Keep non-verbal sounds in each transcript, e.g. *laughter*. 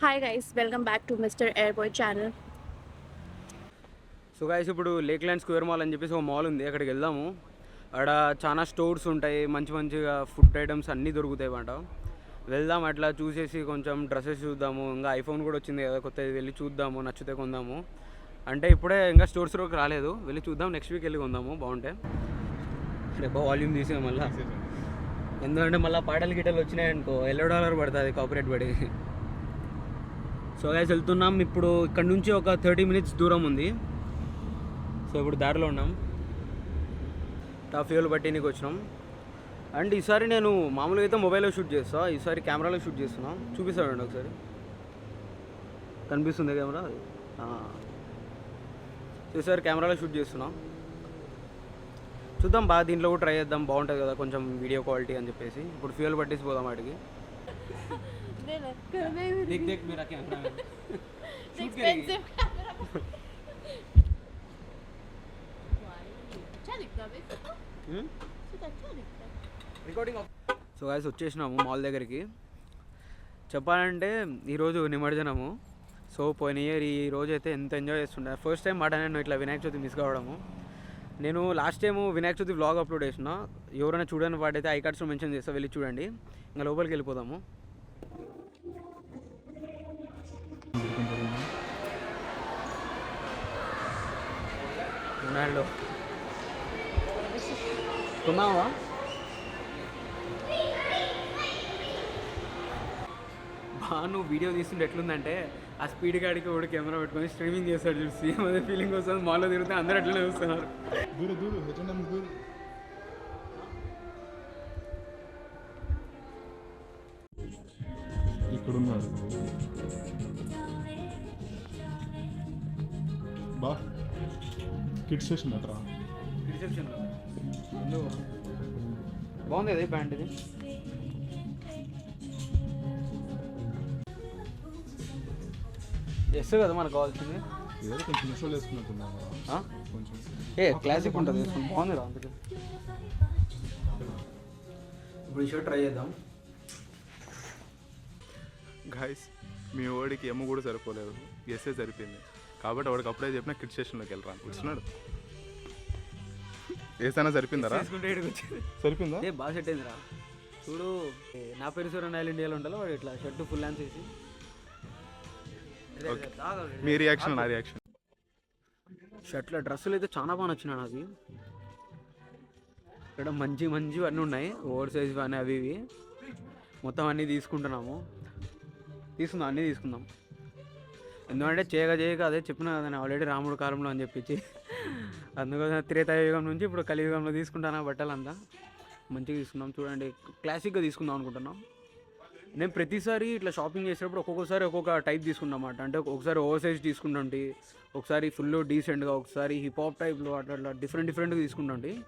Hi guys welcome back to mister airport channel so guys ఇప్పుడు lake land square mall అని చెప్పేసి ఒక mall ఉంది అక్కడికి వెళ్దాము. అక్కడ చాలా స్టోర్స్ ఉంటాయి మంచి మంచిగా ఫుడ్ ఐటమ్స్ అన్నీ దొరుకుతాయి అన్నమాట. వెళ్దాం అట్లా చూసేసి కొంచెం డ్రెస్సెస్ చూద్దాము. ఇంకా ఐఫోన్ కూడా వచ్చింది కదా కొత్తది వెళ్ళి చూద్దాము నచ్చితే కొందాము. అంటే ఇప్పుడే ఇంకా స్టోర్స్లోకి రాలేదు వెళ్ళి చూద్దాం నెక్స్ట్ వీక్ వెళ్ళి కొందాము బాగుంటే. రేపు వాల్యూమ్ తీసాం మళ్ళీ. ఎందుకంటే మళ్ళీ పాటలు గిటలు వచ్చినాయి అనుకో ఎల్లో డాలర్ పడుతుంది కాపరేట్ పడి. సో గైస్ వెళ్తున్నాం. ఇప్పుడు ఇక్కడ నుంచి ఒక థర్టీ మినిట్స్ దూరం ఉంది. సో ఇప్పుడు దారిలో ఉన్నాం. టా ఫ్యూల్ బట్టి నీకు వచ్చినాం. అండ్ ఈసారి నేను మామూలుగా అయితే మొబైల్లో షూట్ చేస్తా. ఈసారి కెమెరాలో షూట్ చేస్తున్నా. చూపిస్తాడండి ఒకసారి. కనిపిస్తుంది కెమెరా ఈసారి కెమెరాలో షూట్ చేస్తున్నాం. చూద్దాం బాగా దీంట్లో కూడా ట్రై చేద్దాం. బాగుంటుంది కదా కొంచెం వీడియో క్వాలిటీ అని చెప్పేసి. ఇప్పుడు ఫ్యూయల్ పట్టేసి పోదాం వాటికి. देख देख मेरा कैमरा है Expensive camera. अच्छा दिखता है Hmm? अच्छा दिखता है రికార్డింగ్ సో గాయస్ వచ్చేసినాము మాల్ దగ్గరికి చెప్పాలంటే ఈరోజు నిమజ్జనము సో పోయిన ఇయర్ ఈ రోజు అయితే ఎంత ఎంజాయ్ చేస్తుండే ఫస్ట్ టైం మాట నేను ఇట్లా వినాయక చవితి మిస్ కావడము నేను last time Vinayaka Chavithi vlog upload చేసిన ఎవరైనా చూడని వాడైతే ఐ కార్డ్స్లో మెన్షన్ చేస్తా వెళ్ళి చూడండి ఇంకా లోపలికి వెళ్ళిపోదాము రొనాల్డో కొన్నావా బా నువ్వు వీడియో తీస్తుంటే ఎట్లుందంటే ఆ స్పీడ్ గాడికి ఒకటి కెమెరా పెట్టుకొని స్ట్రీమింగ్ చేస్తాడు చూసి సేమ్ అదే ఫీలింగ్ వస్తుంది మాల్లో తిరిగితే అందరూ అట్లనే చూస్తున్నారు. దూరు దూరు H&M దూరు. ఇక్కడున్నారు. బా. కిడ్ స్టేషన్ అట్రా రిసెప్షన్లో బాగుంది కదా ప్యాంట్ ఇది? ఎస్ కదా మనకు కావాల్సింది? ఏదో కొంచెం ఇన్స్టాల్ చేసుకున్నట్టున్నాను ఆ? కొంచెం. ఏ క్లాసిక్ ఉంటుంది బాగుంది రా అందుకే. ఇప్పుడు ఈ షర్ట్ ట్రై చేద్దాం. గాయస్ మీ ఓడికి ఎమ్మ కూడా సరిపోలేదు. ఎస్ఏ సరిపోయింది. కాబట్టి వాడికి అప్పుడే చెప్పిన కిడ్ స్టేషన్లోకి వెళ్ళరా కూర్చున్నాడు. ఏసైనా సరిపోయిందరా తీసుకుంటే ఈడికి వచ్చింది. సరిపోయిందా? ఏ బాగా సెట్ అయిందిరా. చూడు నా పేరు సూర్య నైల్ ఇండియాలో ఉండాలో వాడు ఇట్లా షర్ట్ ఫుల్ హాన్స్ వేసి. మీ రియాక్షన్ నా రియాక్షన్ షర్ట్లో డ్రెస్సులు అయితే చాలా బాగా నచ్చినాయి నాకు ఇక్కడ మంచి మంచి అన్నీ ఉన్నాయి. ఓవర్ సైజ్ కానీ అవి ఇవి. మొత్తం అన్నీ తీసుకుంటున్నాము. తీసుకుందాం అన్నీ తీసుకుందాం. ఎందుకంటే చేయక చేయక అదే చెప్పిన కదా ఆల్రెడీ రాముడు కాలంలో అని చెప్పించి అందుకోసం త్రేతాయుగం నుంచి ఇప్పుడు కలియుగంలో తీసుకుంటాను బట్టలంతా. మంచిగా తీసుకుందాం చూడండి. క్లాసిక్గా తీసుకుందాం అనుకుంటున్నాం. నేను ప్రతిసారి ఇట్లా షాపింగ్ చేసేటప్పుడు ఒక్కొక్కసారి ఒక్కొక్క టైప్ తీసుకున్నమాట అంటే ఒకసారి ఓవర్ సైజ్ తీసుకుంటుంటే ఒకసారి ఫుల్ డీసెంట్గా ఒకసారి హిప్ హాప్ టైప్లో అట్లా అట్లా డిఫరెంట్ డిఫరెంట్గా తీసుకుంటుంటే.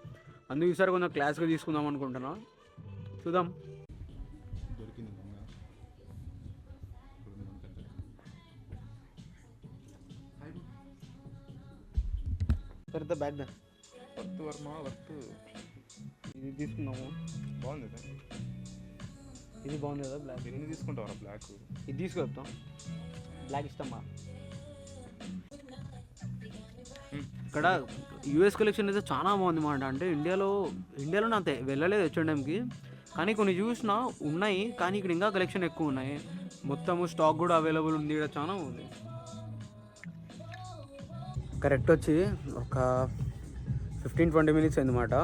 అందుకు ఈసారి కొంచెం క్లాస్గా తీసుకుందాం అనుకుంటున్నాను చూద్దాం. తర్వాత బ్యాగ్ వర్త్ వర్మ వర్త్ ఇది తీసుకుందాము. బాగుంది ఇది. బాగుంది కదా బ్లాక్ ఎన్ని తీసుకుంటావరా బ్లాక్ ఇది తీసుకొస్తాం బ్లాక్ ఇష్టమా ఇక్కడ యూఎస్ కలెక్షన్ అయితే చాలా బాగుంది మాట. అంటే ఇండియాలో ఇండియాలో నా తె- వెళ్ళలేదు హెచ్ఎండ్ఎంకి కానీ కొన్ని చూసినా ఉన్నాయి కానీ ఇక్కడ ఇంకా కలెక్షన్ ఎక్కువ ఉన్నాయి. మొత్తము స్టాక్ కూడా అవైలబుల్ ఉంది ఇక్కడ చాలా ఉంది. కరెక్ట్ వచ్చి ఒక ఫిఫ్టీన్ ట్వంటీ మినిట్స్ అయిందన్నమాట.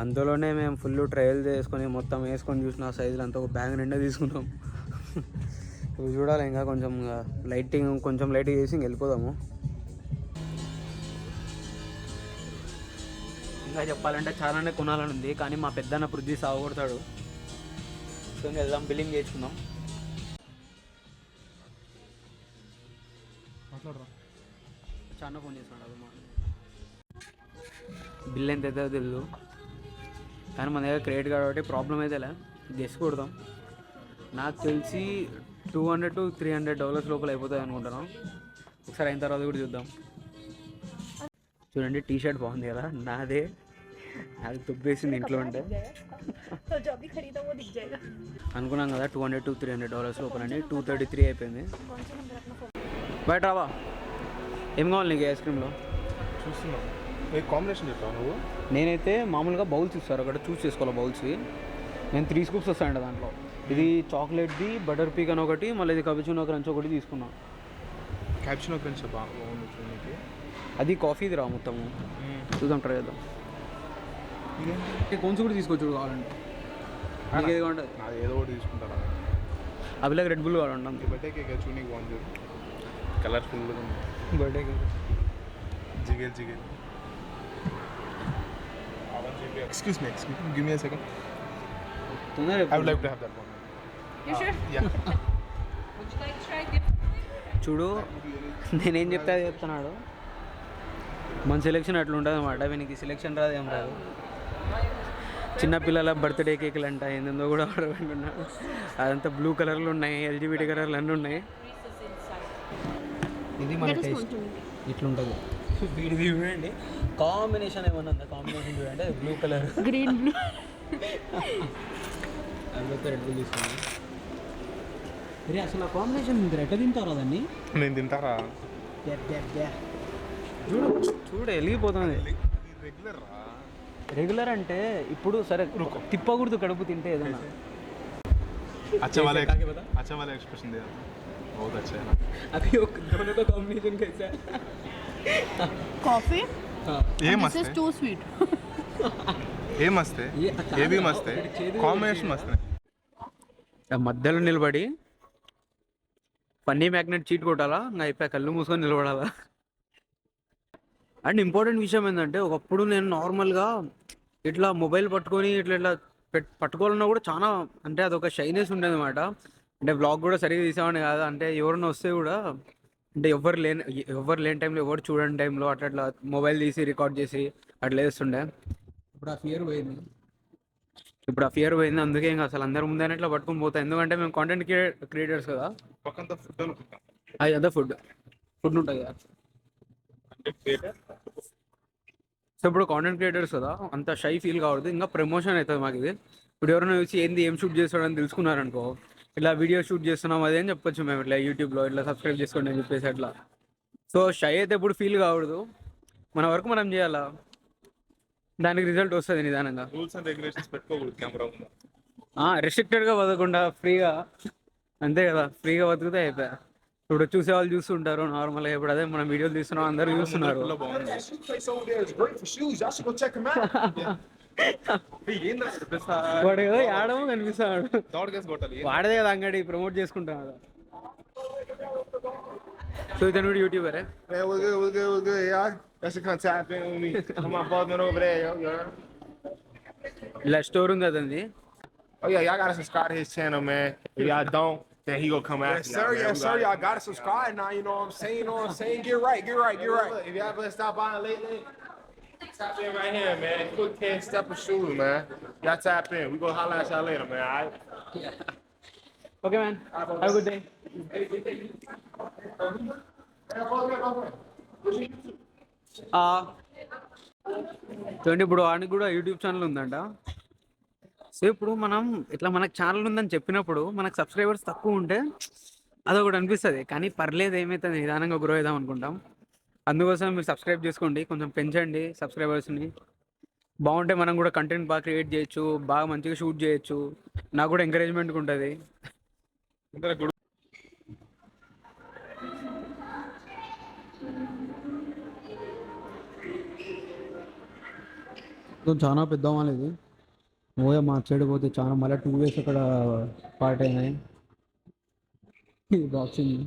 అందులోనే మేము ఫుల్ ట్రయల్ చేసుకొని మొత్తం వేసుకొని చూసిన సైజులు అంతా ఒక బ్యాగ్ నిండా తీసుకున్నాం. ఇవి చూడాలి ఇంకా కొంచెం లైటింగ్ కొంచెం లైటింగ్ చేసి ఇంక వెళ్ళిపోదాము. ఇంకా చెప్పాలంటే చాలానే కొనాలని ఉంది కానీ మా పెద్దన్న పృథ్వీ సాగొడతాడు సో వెళ్దాం బిల్లింగ్ చేసుకుందాం. అన్న ఫోన్ చేస్తున్నాడు బిల్ ఎంత అవుతుందో తెలియదు కానీ మన దగ్గర క్రియేట్ ఒకటి ప్రాబ్లం అయితే ఎలా గెస్ కొడదాం నాకు తెలిసి two hundred to three hundred dollars లోపల అయిపోతుంది అనుకుంటున్నాం. ఒకసారి అయిన తర్వాత కూడా చూద్దాం. చూడండి టీ షర్ట్ బాగుంది కదా. నాదే. నాకు తుప్పేసింది ఇంట్లో ఉంటే. అనుకున్నాం కదా two hundred to three hundred dollars లోపల టూ థర్టీ త్రీ అయిపోయింది. బయట రావా? ఏం కావాలి నీకు ఐస్ క్రీమ్లో చూస్తున్నాం ఏ కాంబినేషన్ చెప్పావు నువ్వు నేనైతే మామూలుగా బౌల్స్ ఇస్తారు అక్కడ చూస్ చేసుకోవాలి బౌల్స్ నేను త్రీ స్కూప్స్ వస్తాయంట దాంట్లో ఇది చాక్లెట్ది బటర్ పీక్ అని ఒకటి మళ్ళీ ఇది కబిచునో క్రంచ్ ఒకటి తీసుకున్నా క్యాప్షన్ ఫ్రెండ్స్ బాగుంది చూడడానికి అది కాఫీది రా మొత్తము చూద్దాం ట్రై చేద్దాం కొంచెం కూడా తీసుకోవచ్చు కావాలంటే నీకు ఏది ఒకటి తీసుకుంటారా అభిలాగ్ రెడ్ బుల్ కావాలంటాం బర్త్డే బర్త్డే జిగేల్ జిగేల్ excuse me excuse me give me second I would like to have that one? Ya Would you like to try different? చూడు నేనేం చెప్తే అది చెప్తున్నాడు? మన సెలెక్షన్ అట్లా ఉంటుంది అనమాట వీనికి సెలెక్షన్ రాదు ఏం రాదు. చిన్నపిల్లల బర్త్డే కేకులు అంట ఏందో కూడా ఆర్డర్ పెట్టుకున్నాడు. అదంతా బ్లూ కలర్లు ఉన్నాయి ఎల్జీబీటీ కలర్లు అన్నీ ఉన్నాయి. ఇది మన టేస్ట్. ఇట్లుంటుంది. సో చూడండి. కాంబినేషన్ ఏమన్నా ఉందా? కాంబినేషన్ చూడండి. Blue colour. Green blue. అందులో రెడ్ బుల్ తీసుకోండి అసలు ఆ కాంబినేషన్ మీరు తింటారా దాన్ని నేను తింటారా? చూడు చూడు వెలిగిపోతుంది రెగ్యులర్ రెగ్యులర్ అంటే ఇప్పుడు సరే తిప్పకూడదు కడుపు తింటే ఏదన్నా అచ్చ వాళ్ళ ఎక్స్ప్రెషన్ आगे बता? अच्छा वाला एक्सप्रेशन दिया बहुत अच्छा है अभी वो दोनों का कॉम्बिनेशन कैसा है Coffee. हाँ ये This मस्त is है too sweet. ये मस्त है ये ये भी अचानक मस्त है फिर छेद कॉम्बिनेशन मस्त है మధ్యలో నిలబడి పన్నీ మ్యాగ్నెట్ చీట్ కొట్టాలా ఇంకా అయిపోయా కళ్ళు మూసుకొని నిలబడాలా అండ్ ఇంపార్టెంట్ విషయం ఏంటంటే ఒకప్పుడు నేను నార్మల్గా ఇట్లా మొబైల్ పట్టుకొని ఇట్లా ఇట్లా పెట్ పట్టుకోవాలన్నా కూడా చాలా అంటే అదొక షైనెస్ ఉండేది అనమాట అంటే బ్లాగ్ కూడా సరిగ్గా తీసేవాడిని కాదు. అంటే ఎవరైనా వస్తే కూడా అంటే ఎవరు లేని ఎవరు లేని టైంలో ఎవరు చూడని టైంలో అట్లా అట్లా మొబైల్ తీసి రికార్డ్ చేసి అట్లా వేస్తుండే ఇప్పుడు ఆ ఫియర్ పోయింది. ఇప్పుడు ఆ ఫియర్ పోయింది. అందుకే ఇంకా అసలు అందరి ముందే ఇట్లా పట్టుకొని పోతాయి ఎందుకంటే మేము కాంటెంట్ క్రియేటర్స్ కదా. పక్కన ఫుడ్ అనుకుంటా. అది అదే ఫుడ్ ఫుడ్ ఉంటుంది కదా. సో ఇప్పుడు కాంటెంట్ క్రియేటర్స్ కదా అంత షై ఫీల్ కావద్దు. ఇంకా ప్రమోషన్ అవుతుంది మాకు ఇది. ఇప్పుడు ఎవరైనా చూసి ఏంది ఏం షూట్ చేస్తాడని తెలుసుకున్నారనుకో ఇట్లా వీడియో షూట్ చేస్తున్నాం అదే అని చెప్పొచ్చు మేము. ఇట్లా యూట్యూబ్లో ఇట్లా సబ్స్క్రైబ్ చేసుకోండి అని చెప్పేసి అట్లా. సో షై అయితే ఎప్పుడు ఫీల్ కావద్దు మన వరకు మనం చేయాలా? దానికి రిజల్ట్ వస్తుంది నిదానంగా. రూల్స్ అండ్ రెగ్యులేషన్స్ పెట్టుకోకూడదు కెమెరా ముందు. రెస్ట్రిక్టెడ్గా బతకకుండా ఫ్రీగా. అంతే కదా ఫ్రీగా బతికితే అయిపోయా. ఇప్పుడు చూసే వాళ్ళు చూస్తుంటారు నార్మల్గా ఇప్పుడు అదే మనం వీడియోలు తీస్తున్నాం అందరూ చూస్తున్నారు. *laughs* పిల్ల బాగుంది This place over there is great for shoes. Y'all should go check them out. వాడు ఏదో ఆడమో కనిపిస్తాడు థర్డ్ గేస్ కొట్టాలి వాడదే కదా అంగడి ప్రమోట్ చేసుకుంటాం కదా సో ఇతను కూడా యూట్యూబరే Man, what's good? What's good? What's good, y'all? That's to come tap in with me. I'm my brother over there, yo. yo. ఇలా స్టోర్ ఉంది అదండి Oh yeah, y'all gotta subscribe to his channel, man. If y'all don't, then he gonna come after Yes, y'all. sir. man. Yes, We sir. gotta- Y'all gotta subscribe now. You know what I'm saying? You know what I'm saying? Get right. Get right. Get right. If y'all been stop by lately, tap in right here, man. Quick 10 step of shoes, man. Y'all tap in. We gonna holler at y'all later, man. All right? Okay man have good day చూడండి ఇప్పుడు వాడికి కూడా YouTube channel ఉందంట so ఇప్పుడు మనం ఇట్లా మనకు channel ఉందని చెప్పినప్పుడు మనకు సబ్స్క్రైబర్స్ తక్కువ ఉంటే అదొకటి అనిపిస్తుంది కానీ పర్లేదు ఏమైతుంది నిదానంగా గ్రో అవుదాం అనుకుంటాం అందుకోసం మీరు సబ్స్క్రైబ్ చేసుకోండి. కొంచెం పెంచండి సబ్స్క్రైబర్స్ని బాగుంటే మనం కూడా కంటెంట్ బాగా క్రియేట్ చేయొచ్చు బాగా మంచిగా షూట్ చేయొచ్చు. నాకు కూడా ఎంకరేజ్మెంట్గా ఉంటుంది. చాలా పెద్ద మాల్ ఇది మా చెడు పోతే చాలా మళ్ళీ టూ ఇయర్స్ అక్కడ పార్ట్ అయినాయి. బాక్సింగ్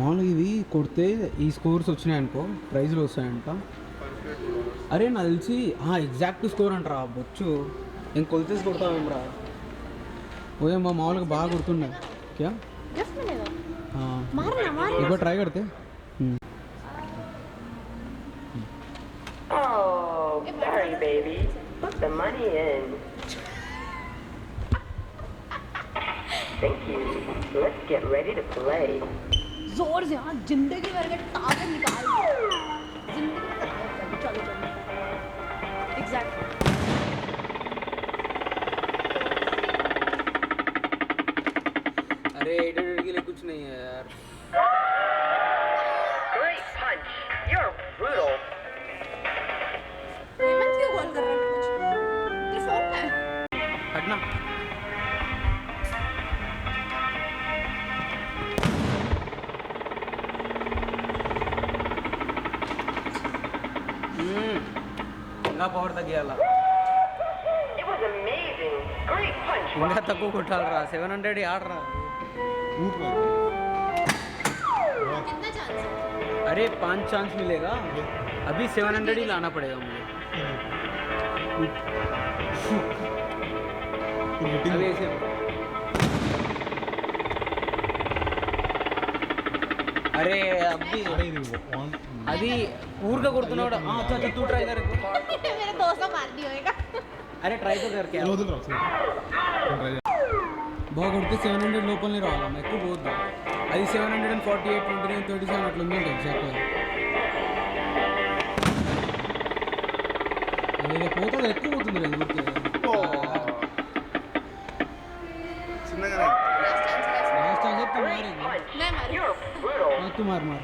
మామూలుగా ఇవి కొడితే ఈ స్కోర్స్ వచ్చినాయి అనుకో ప్రైజ్లు వస్తాయంట. అరే నాకు తెలిసి ఎగ్జాక్ట్ స్కోర్ అంటరా బొచ్చు. నేను కొలిచేసి కొడతావేమరా ఓయే మా మామూలుగా బాగా కొడుతున్నా క్యా ఇప్పుడు ట్రై కడితే. Thank you. Let's get ready to play. ज़ोर से हाँ ज़िंदगी भर के टाके निकाल. अरे एट के लिए कुछ नहीं है यार। ఇంకా power తగ్గియాల It was amazing. Great punch. ఇంకా తక్కువ కొట్టాలరా సెవెన్ హండ్రెడ్ ఆడరా कितना चांस है अरे पाँच चांस मिलेगा अभी सेवन हंड्रेड ही लाना पड़ेगा मुझे अभी ऐसे अरे अभी అది ఊరిగా కొడుతున్నాడు ఆ, అచ్చా అచ్చా తూ ట్రై కర్ मेरे दोस्त मार दी होएगा అరే ట్రై తో కర్ क्या బాగా కొడితే సెవెన్ హండ్రెడ్ లోపలనే రావాలి ఎక్కువ పోద్దాం అది seven hundred and forty eight twenty nine thirty seven అట్లా ఉందంటే ఎగ్జాక్ట్గా అది పోతుంది ఎక్కువ పోతుంది కదా ఊరికే हाँ तू मार मार.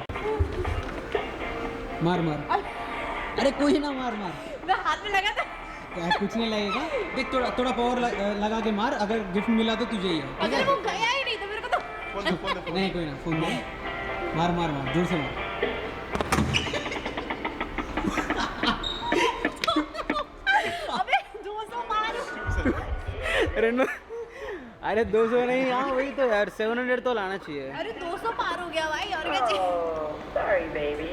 मार मार. अरे कोई ना मार मार. मैं हाथ में लगा था। कुछ नहीं लगेगा? देख थोड़ा थोड़ा पावर लगा के मार. अगर गिफ्ट मिला तो तुझे ही है अगर वो गया ही नहीं तो मेरे को तो। नहीं कोई ना फ़ोन मार मार मार. ज़ोर से मार. अरे 200 नहीं हाँ वही तो यार 700 तो लाना चाहिए। अरे 200 पार हो गया भाई और क्या चाहिए? सॉरी बेबी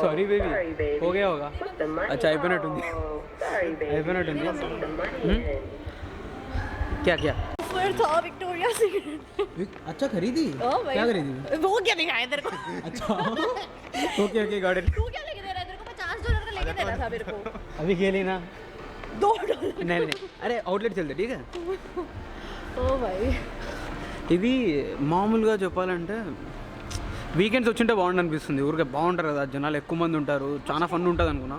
सॉरी बेबी हो गया होगा। अच्छा आईफोन हटूँगी आईफोन हटूँगी क्या क्या? था विक्टोरिया सीक्रेट अच्छा खरीदी? हाँ क्या खरीदी? वो क्या दिखाया तेरे को? अच्छा। ओके ओके गॉट इट तू क्या लेके दे रहा है तेरे को? 50 डॉलर का लेके दे रहा था मेरे को। *laughs* अभी खेली ना। दो डॉलर नहीं नहीं। अरे आउटलेट चल दे ठीक है? *laughs* ఇది మామూలుగా చెప్పాలంటే వీకెండ్స్ వచ్చింటే బాగుండు అనిపిస్తుంది. ఊరికే బాగుంటారు కదా జనాలు ఎక్కువ మంది ఉంటారు చాలా ఫండ్ ఉంటుంది అనుకున్నా.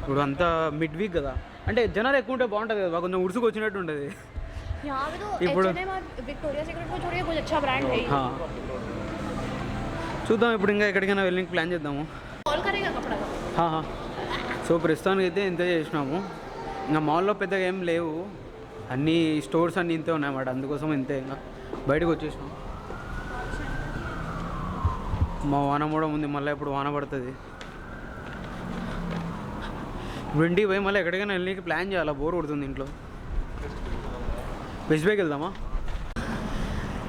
ఇప్పుడు అంతా మిడ్ వీక్ కదా. అంటే జనాలు ఎక్కువ ఉంటే బాగుంటుంది కదా కొంచెం ఉరుసుకు వచ్చినట్టు ఉంటుంది. ఇప్పుడు చూద్దాం ఇప్పుడు ఇంకా ఎక్కడికైనా వెళ్ళి ప్లాన్ చేద్దాము. సో ప్రస్తుతానికి అయితే ఇంత చేసినాము. ఇంకా మాల్లో పెద్దగా ఏం లేవు. అన్ని స్టోర్స్ అన్నీ ఇంతే ఉన్నాయన్నమాట అందుకోసం ఇంతే. ఇంకా బయటకు వచ్చేసినాం. మా వాన కూడా ఉంది మళ్ళీ ఇప్పుడు వాన పడుతుంది. ఇప్పుడు ఇంటికి పోయి మళ్ళీ ఎక్కడికైనా వెళ్ళి ప్లాన్ చేయాలా? బోర్ కొడుతుంది ఇంట్లో. వెస్ట్ బైక్ వెళ్దామా?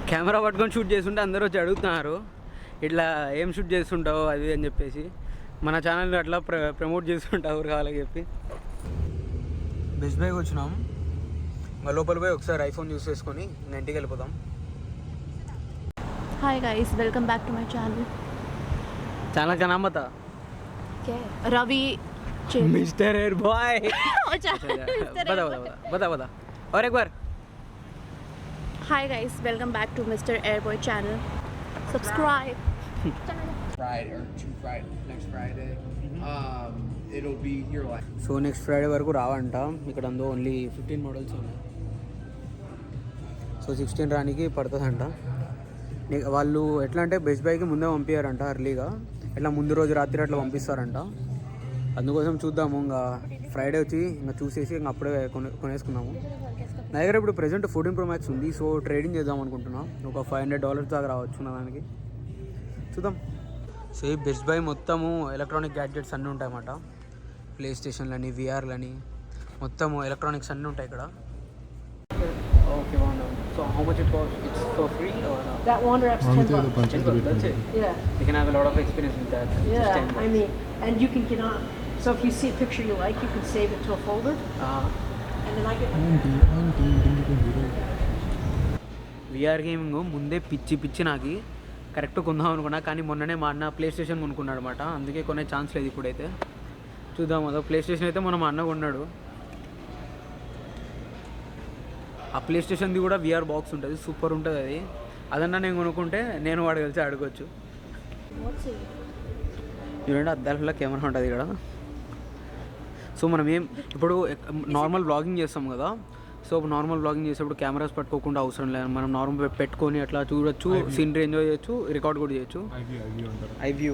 కెమెరా పట్టుకొని షూట్ చేస్తుంటే అందరూ వచ్చి అడుగుతున్నారు ఇట్లా ఏం షూట్ చేస్తుంటావు అది అని చెప్పేసి. మన ఛానల్ అట్లా ప్ర ప్రమోట్ చేస్తుంటావు కావాలని చెప్పి. బెస్ట్ బైక్ వచ్చినాం. లోపల పోయి ఒకసారి ఐఫోన్ యూస్ చేసుకొని ఇంకా ఇంటికి వెళ్ళిపోతాం hi guys welcome back to my channel channel का नाम बता क्या है Ravi chain mister air boy अच्छा बता बता बता बता बता और एक बार hi guys welcome back to mister air boy channel subscribe Friday or two Friday next Friday. Um, it'll be here like so next Friday వరకు రావంట ఇక్కడ అందో ఓన్లీ ఫిఫ్టీన్ మోడల్స్ ఉన్నాయి సో సిక్స్టీన్ రానికి పడుతుందంట. నీ- వాళ్ళు ఎట్లా అంటే బెస్ట్ బైకి ముందే పంపించారంట అర్లీగా ఇట్లా ముందు రోజు రాత్రి అట్లా పంపిస్తారంట. అందుకోసం చూద్దాము ఇంకా ఫ్రైడే వచ్చి ఇంకా చూసేసి ఇంకా అప్పుడే కొనే కొనేసుకున్నాము నా దగ్గర ఇప్పుడు ప్రజెంట్ ఫోర్టీన్ ప్రో మ్యాక్స్ ఉంది. సో ట్రేడింగ్ చేద్దాం అనుకుంటున్నా. ఒక ఫైవ్ హండ్రెడ్ డాలర్స్ దాకా రావచ్చు నా దానికి. చూద్దాం. సో ఈ బెస్ట్ బై మొత్తము ఎలక్ట్రానిక్ గ్యాడ్జెట్స్ అన్నీ ఉంటాయన్నమాట. ప్లే స్టేషన్లని విఆర్లని మొత్తము ఎలక్ట్రానిక్స్ అన్నీ ఉంటాయి ఇక్కడ. ఓకే బాగున్నాం so how much it cost it's for free That Wander app's ten bucks. That's it Yeah, you can have a lot of experience with that yeah. I mean, and you can get on. So if you see a picture you like, you can save it to a folder, and then I get. VR gaming ముందే పిచ్చి పిచ్చి నాకు correct కొందాం అనుకున్నా కానీ మొన్ననే మా అన్న ప్లే స్టేషన్ కొనుక్కున్నాడు అనమాట అందుకే కొనే ఛాన్స్ లేదు ఇప్పుడైతే చూద్దాం అదో ప్లే స్టేషన్ అయితే మన మా అన్న కొన్నాడు ఆ ప్లే స్టేషన్ది కూడా విఆర్ బాక్స్ ఉంటుంది సూపర్ ఉంటుంది అది. అదన్నా నేను కొనుక్కుంటే నేను వాడు కలిసి అడగొచ్చు చూడండి అద్దాల కెమెరా ఉంటుంది ఇక్కడ. సో మనం ఏం ఇప్పుడు నార్మల్ బ్లాగింగ్ చేస్తాం కదా. సో నార్మల్ బ్లాగింగ్ చేసేప్పుడు కెమెరాస్ పట్టుకోకుండా అవసరం లేదు. మనం నార్మల్ పెట్టుకొని అట్లా చూడొచ్చు సీనరీ ఎంజాయ్ చేయొచ్చు రికార్డ్ కూడా చేయొచ్చు. ఐ వ్యూ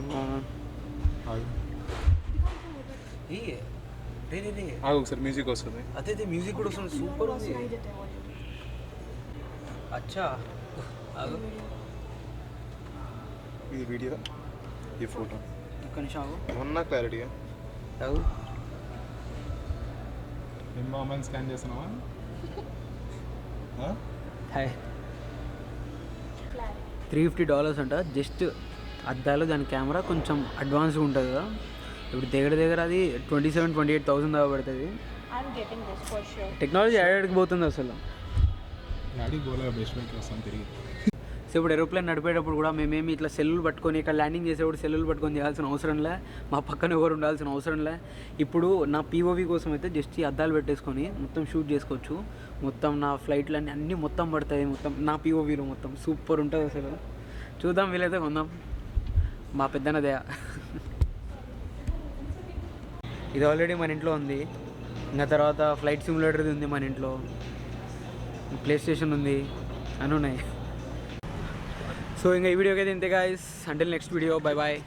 ఒకసారి మ్యూజిక్ వస్తుంది. అదే అదే మ్యూజిక్ కూడా వస్తుంది. సూపర్ ఉంది. అచ్చా. ఇది వీడియో ఈ ఫోటో. ఒక్క నిమిషం ఆగు. ఉన్న క్లారిటీగా ఆగు. అమ్మాయిని స్కాన్ చేస్తున్నావా? హాయ్ త్రీ ఫిఫ్టీ డాలర్స్ అంట. జస్ట్ అద్దాలు దాని కెమెరా కొంచెం అడ్వాన్స్గా ఉంటుంది కదా. ఇప్పుడు దగ్గర దగ్గర అది twenty seven twenty eight thousand దాకా పడుతుంది. టెక్నాలజీ యాడకి పోతుంది అసలు. డాడీ బెస్ట్ తిరిగి. సో ఇప్పుడు ఏరోప్లేన్ నడిపేటప్పుడు కూడా మేమేమి ఇట్లా సెల్లులు పట్టుకొని ఇక్కడ ల్యాండింగ్ చేసేప్పుడు సెల్లులు పట్టుకొని చేయాల్సిన అవసరం లే. మా పక్కన ఎవరు ఉండాల్సిన అవసరం లే. ఇప్పుడు నా పీఓవి కోసం అయితే జస్ట్ ఈ అద్దాలు పెట్టేసుకొని మొత్తం షూట్ చేసుకోవచ్చు. మొత్తం నా ఫ్లైట్లన్నీ అన్నీ మొత్తం పడతాయి మొత్తం. నా పీఓవీలో మొత్తం. సూపర్ ఉంటుంది అసలు. చూద్దాం వీలైతే కొందాం. మా పెద్దనదే ఇది ఆల్రెడీ మన ఇంట్లో ఉంది. ఇంకా తర్వాత ఫ్లైట్ సిమ్యులేటర్ది ఉంది మన ఇంట్లో. ప్లే స్టేషన్ ఉంది అని ఉన్నాయి. సో ఇంకా ఈ వీడియోకి అయితే ఇంతే guys until next video bye bye